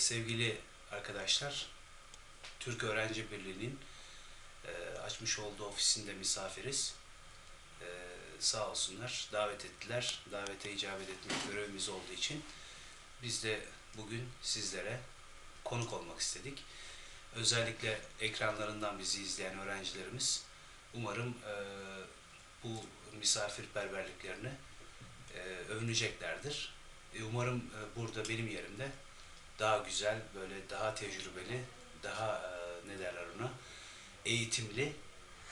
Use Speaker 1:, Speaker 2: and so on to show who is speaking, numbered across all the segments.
Speaker 1: sevgili arkadaşlar, Türk Öğrenci Birliği'nin e, açmış olduğu ofisinde misafiriz. E, sağ olsunlar, davet ettiler. Davete icabet etmek görevimiz olduğu için biz de bugün sizlere konuk olmak istedik. Özellikle ekranlarından bizi izleyen öğrencilerimiz umarım e, bu misafirperverliklerini e, övüneceklerdir. E, umarım e, burada benim yerimde daha güzel, böyle daha tecrübeli, daha e, ne derler ona, eğitimli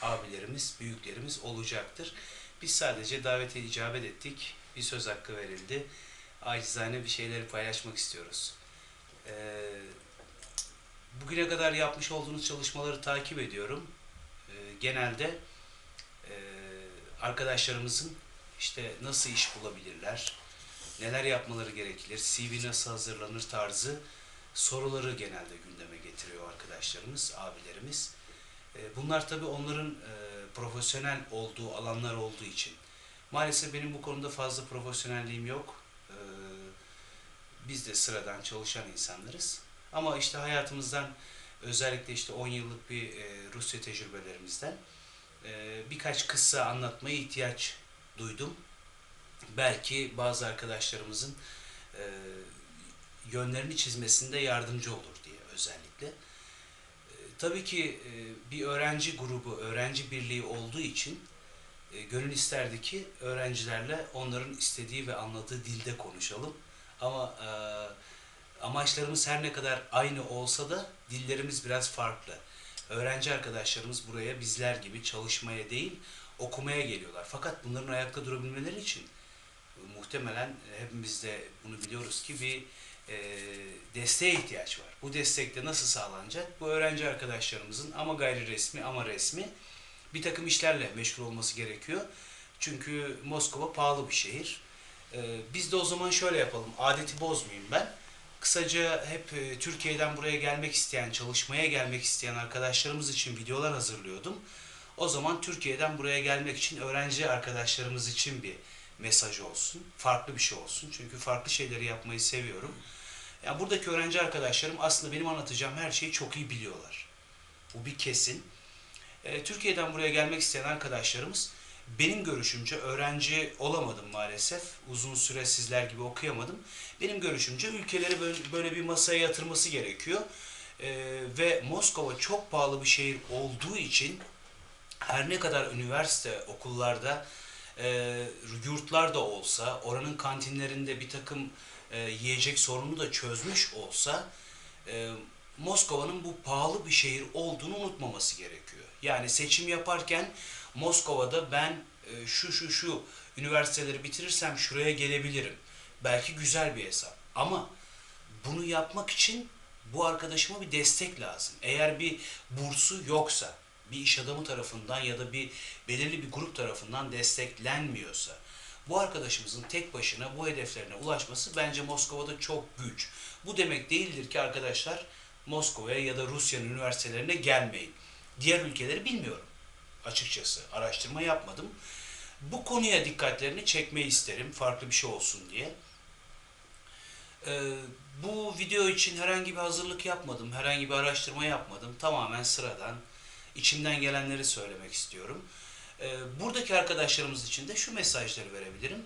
Speaker 1: abilerimiz, büyüklerimiz olacaktır. Biz sadece davete icabet ettik, bir söz hakkı verildi. Acizane bir şeyleri paylaşmak istiyoruz. E, bugüne kadar yapmış olduğunuz çalışmaları takip ediyorum. E, genelde e, arkadaşlarımızın işte nasıl iş bulabilirler, neler yapmaları gerekir, CV nasıl hazırlanır tarzı soruları genelde gündeme getiriyor arkadaşlarımız, abilerimiz. E, Bunlar tabii onların e, profesyonel olduğu alanlar olduğu için. Maalesef benim bu konuda fazla profesyonelliğim yok. E, Biz de sıradan çalışan insanlarız. Ama işte hayatımızdan özellikle işte 10 yıllık bir Rusya tecrübelerimizden birkaç kıssa anlatmaya ihtiyaç duydum belki bazı arkadaşlarımızın e, yönlerini çizmesinde yardımcı olur diye özellikle. E, tabii ki e, bir öğrenci grubu, öğrenci birliği olduğu için e, gönül isterdi ki öğrencilerle onların istediği ve anladığı dilde konuşalım. Ama e, amaçlarımız her ne kadar aynı olsa da dillerimiz biraz farklı. Öğrenci arkadaşlarımız buraya bizler gibi çalışmaya değil, okumaya geliyorlar. Fakat bunların ayakta durabilmeleri için muhtemelen hepimiz de bunu biliyoruz ki bir e, desteğe ihtiyaç var. Bu destek de nasıl sağlanacak? Bu öğrenci arkadaşlarımızın ama gayri resmi ama resmi bir takım işlerle meşgul olması gerekiyor. Çünkü Moskova pahalı bir şehir. E, biz de o zaman şöyle yapalım. Adeti bozmayayım ben. Kısaca hep e, Türkiye'den buraya gelmek isteyen, çalışmaya gelmek isteyen arkadaşlarımız için videolar hazırlıyordum. O zaman Türkiye'den buraya gelmek için öğrenci arkadaşlarımız için bir mesaj olsun. Farklı bir şey olsun. Çünkü farklı şeyleri yapmayı seviyorum. Yani buradaki öğrenci arkadaşlarım aslında benim anlatacağım her şeyi çok iyi biliyorlar. Bu bir kesin. E, Türkiye'den buraya gelmek isteyen arkadaşlarımız benim görüşümce öğrenci olamadım maalesef. Uzun süre sizler gibi okuyamadım. Benim görüşümce ülkeleri böyle, bir masaya yatırması gerekiyor. E, ve Moskova çok pahalı bir şehir olduğu için her ne kadar üniversite okullarda e, yurtlar da olsa, oranın kantinlerinde bir takım e, yiyecek sorunu da çözmüş olsa, e, Moskova'nın bu pahalı bir şehir olduğunu unutmaması gerekiyor. Yani seçim yaparken Moskova'da ben e, şu şu şu üniversiteleri bitirirsem şuraya gelebilirim. Belki güzel bir hesap. Ama bunu yapmak için bu arkadaşıma bir destek lazım. Eğer bir bursu yoksa, bir iş adamı tarafından ya da bir belirli bir grup tarafından desteklenmiyorsa bu arkadaşımızın tek başına bu hedeflerine ulaşması bence Moskova'da çok güç. Bu demek değildir ki arkadaşlar Moskova'ya ya da Rusya'nın üniversitelerine gelmeyin. Diğer ülkeleri bilmiyorum açıkçası. Araştırma yapmadım. Bu konuya dikkatlerini çekmeyi isterim farklı bir şey olsun diye. Ee, bu video için herhangi bir hazırlık yapmadım, herhangi bir araştırma yapmadım. Tamamen sıradan içimden gelenleri söylemek istiyorum. E, buradaki arkadaşlarımız için de şu mesajları verebilirim.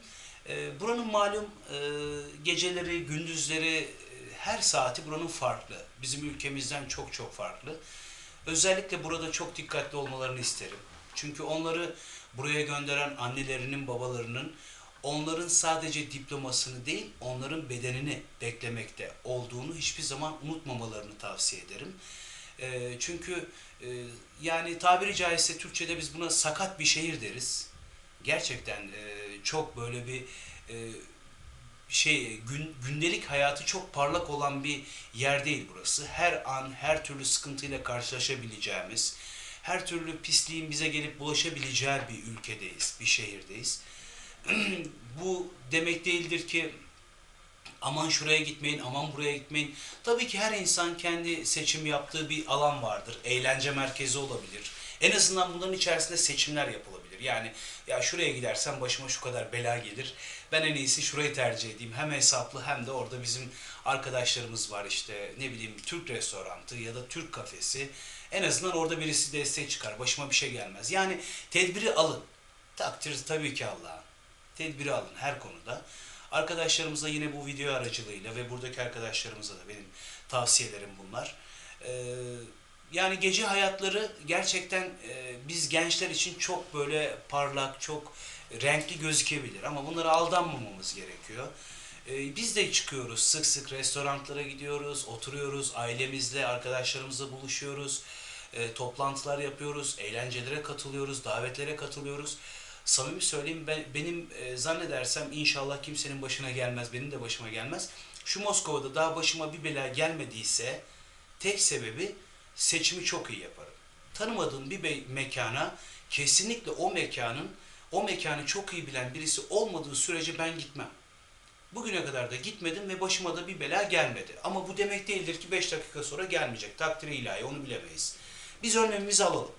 Speaker 1: E, buranın malum e, geceleri, gündüzleri, e, her saati buranın farklı. Bizim ülkemizden çok çok farklı. Özellikle burada çok dikkatli olmalarını isterim. Çünkü onları buraya gönderen annelerinin, babalarının onların sadece diplomasını değil, onların bedenini beklemekte olduğunu hiçbir zaman unutmamalarını tavsiye ederim. E, çünkü e, yani tabiri caizse Türkçe'de biz buna sakat bir şehir deriz. Gerçekten e, çok böyle bir e, şey gün, gündelik hayatı çok parlak olan bir yer değil burası. Her an her türlü sıkıntıyla karşılaşabileceğimiz, her türlü pisliğin bize gelip bulaşabileceği bir ülkedeyiz, bir şehirdeyiz. Bu demek değildir ki aman şuraya gitmeyin, aman buraya gitmeyin. Tabii ki her insan kendi seçim yaptığı bir alan vardır. Eğlence merkezi olabilir. En azından bunların içerisinde seçimler yapılabilir. Yani ya şuraya gidersem başıma şu kadar bela gelir. Ben en iyisi şurayı tercih edeyim. Hem hesaplı hem de orada bizim arkadaşlarımız var işte ne bileyim Türk restorantı ya da Türk kafesi. En azından orada birisi destek çıkar. Başıma bir şey gelmez. Yani tedbiri alın. Takdir tabii ki Allah'ın. Tedbiri alın her konuda. Arkadaşlarımıza yine bu video aracılığıyla ve buradaki arkadaşlarımıza da benim tavsiyelerim bunlar. Ee, yani gece hayatları gerçekten e, biz gençler için çok böyle parlak, çok renkli gözükebilir ama bunlara aldanmamamız gerekiyor. Ee, biz de çıkıyoruz, sık sık restoranlara gidiyoruz, oturuyoruz, ailemizle, arkadaşlarımızla buluşuyoruz, e, toplantılar yapıyoruz, eğlencelere katılıyoruz, davetlere katılıyoruz. Samimi söyleyeyim ben, benim e, zannedersem inşallah kimsenin başına gelmez, benim de başıma gelmez. Şu Moskova'da daha başıma bir bela gelmediyse tek sebebi seçimi çok iyi yaparım. Tanımadığım bir mekana kesinlikle o mekanın o mekanı çok iyi bilen birisi olmadığı sürece ben gitmem. Bugüne kadar da gitmedim ve başıma da bir bela gelmedi. Ama bu demek değildir ki 5 dakika sonra gelmeyecek. Takdiri ilahi onu bilemeyiz. Biz önlemimizi alalım.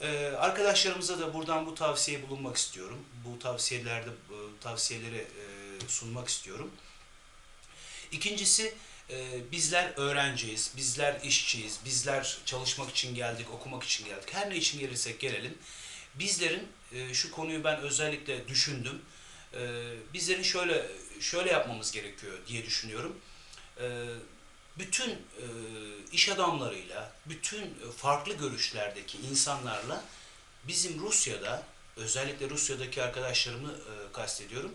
Speaker 1: Ee, arkadaşlarımıza da buradan bu tavsiye bulunmak istiyorum. Bu tavsiyelerde bu tavsiyeleri e, sunmak istiyorum. İkincisi e, bizler öğrenciyiz, bizler işçiyiz, bizler çalışmak için geldik, okumak için geldik. Her ne için gelirsek gelelim. Bizlerin e, şu konuyu ben özellikle düşündüm. E, bizlerin şöyle şöyle yapmamız gerekiyor diye düşünüyorum. E, bütün e, iş adamlarıyla, bütün farklı görüşlerdeki insanlarla bizim Rusya'da, özellikle Rusya'daki arkadaşlarımı e, kastediyorum,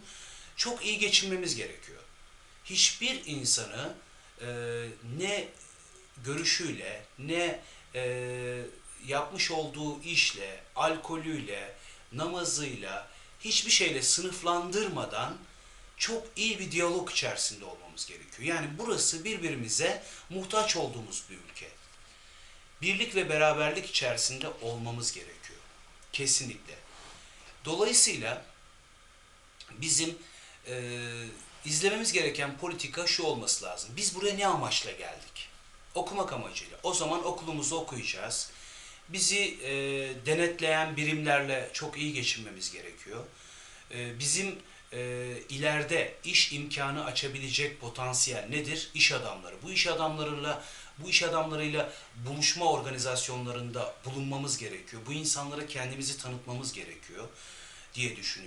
Speaker 1: çok iyi geçinmemiz gerekiyor. Hiçbir insanı e, ne görüşüyle, ne e, yapmış olduğu işle, alkolüyle, namazıyla, hiçbir şeyle sınıflandırmadan çok iyi bir diyalog içerisinde olmamız gerekiyor. Yani burası birbirimize muhtaç olduğumuz bir ülke. Birlik ve beraberlik içerisinde olmamız gerekiyor. Kesinlikle. Dolayısıyla bizim e, izlememiz gereken politika şu olması lazım. Biz buraya ne amaçla geldik? Okumak amacıyla. O zaman okulumuzu okuyacağız. Bizi e, denetleyen birimlerle çok iyi geçinmemiz gerekiyor. E, bizim e, ileride iş imkanı açabilecek potansiyel nedir? İş adamları. Bu iş adamlarıyla bu iş adamlarıyla buluşma organizasyonlarında bulunmamız gerekiyor. Bu insanlara kendimizi tanıtmamız gerekiyor diye düşünüyorum.